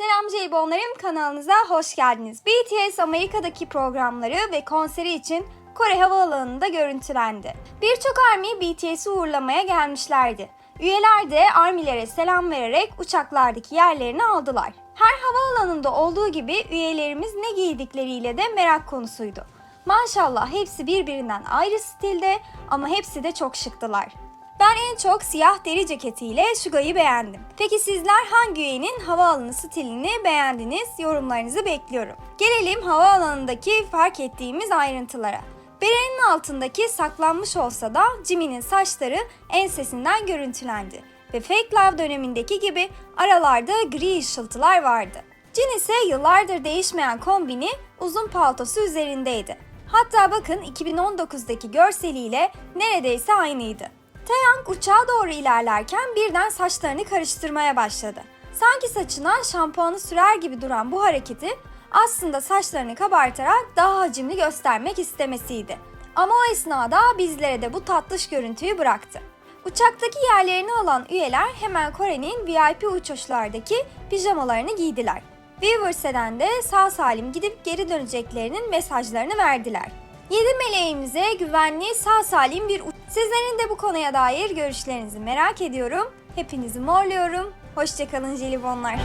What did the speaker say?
Selam Jelibonlarım kanalınıza hoş geldiniz. BTS Amerika'daki programları ve konseri için Kore Havaalanı'nda görüntülendi. Birçok army BTS'i uğurlamaya gelmişlerdi. Üyeler de armilere selam vererek uçaklardaki yerlerini aldılar. Her havaalanında olduğu gibi üyelerimiz ne giydikleriyle de merak konusuydu. Maşallah hepsi birbirinden ayrı stilde ama hepsi de çok şıktılar. Ben en çok siyah deri ceketiyle Suga'yı beğendim. Peki sizler hangi üyenin havaalanı stilini beğendiniz? Yorumlarınızı bekliyorum. Gelelim havaalanındaki fark ettiğimiz ayrıntılara. Berenin altındaki saklanmış olsa da Jimmy'nin saçları ensesinden görüntülendi. Ve Fake Love dönemindeki gibi aralarda gri ışıltılar vardı. Jin ise yıllardır değişmeyen kombini uzun paltosu üzerindeydi. Hatta bakın 2019'daki görseliyle neredeyse aynıydı. Taeyang uçağa doğru ilerlerken birden saçlarını karıştırmaya başladı. Sanki saçına şampuanı sürer gibi duran bu hareketi aslında saçlarını kabartarak daha hacimli göstermek istemesiydi. Ama o esnada bizlere de bu tatlış görüntüyü bıraktı. Uçaktaki yerlerini alan üyeler hemen Kore'nin VIP uçuşlardaki pijamalarını giydiler. Weverse'den de sağ salim gidip geri döneceklerinin mesajlarını verdiler. 7 meleğimize güvenli sağ salim bir uç- Sizlerin de bu konuya dair görüşlerinizi merak ediyorum. Hepinizi morluyorum. Hoşçakalın jelibonlar.